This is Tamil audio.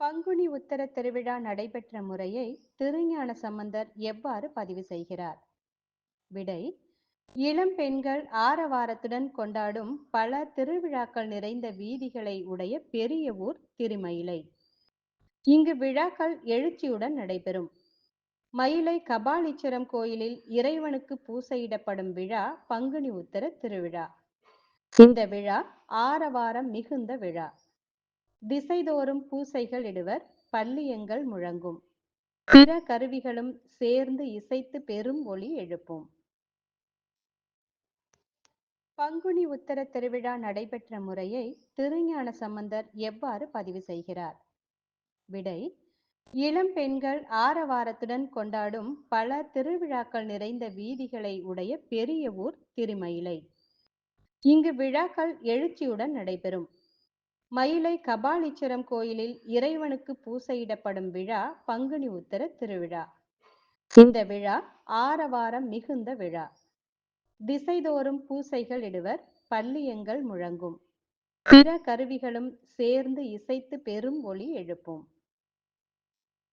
பங்குனி உத்தர திருவிழா நடைபெற்ற முறையை திருஞான சம்பந்தர் எவ்வாறு பதிவு செய்கிறார்? விடை இளம் பெண்கள் ஆரவாரத்துடன் கொண்டாடும் பல திருவிழாக்கள் நிறைந்த வீதிகளை உடைய பெரிய ஊர் திருமயிலை. இங்கு விழாக்கள் எழுச்சியுடன் நடைபெறும். மயிலை கபாலீஸ்வரம் கோயிலில் இறைவனுக்கு பூசையிடப்படும் விழா பங்குனி உத்தர திருவிழா. இந்த விழா ஆரவாரம் மிகுந்த விழா. திசைதோறும் பூசைகள் இடுவர் பள்ளியங்கள் முழங்கும். பிற கருவிகளும் சேர்ந்து இசைத்து பெரும் ஒளி எழுப்பும். பங்குனி உத்தர திருவிழா நடைபெற்ற முறையை திருஞான சம்பந்தர் எவ்வாறு பதிவு செய்கிறார்? விடை இளம் பெண்கள் ஆரவாரத்துடன் கொண்டாடும் பல திருவிழாக்கள் நிறைந்த வீதிகளை உடைய பெரிய ஊர் திருமயிலை. இங்கு விழாக்கள் எழுச்சியுடன் நடைபெறும். மயிலை கபாலீச்சரம் கோயிலில் இறைவனுக்கு பூசையிடப்படும் விழா பங்குனி உத்தர திருவிழா. இந்த விழா ஆரவாரம் மிகுந்த விழா. திசைதோறும் பூசைகள் இடுவர் பள்ளியங்கள் முழங்கும். பிற கருவிகளும் சேர்ந்து இசைத்து பெரும் ஒளி எழுப்பும்.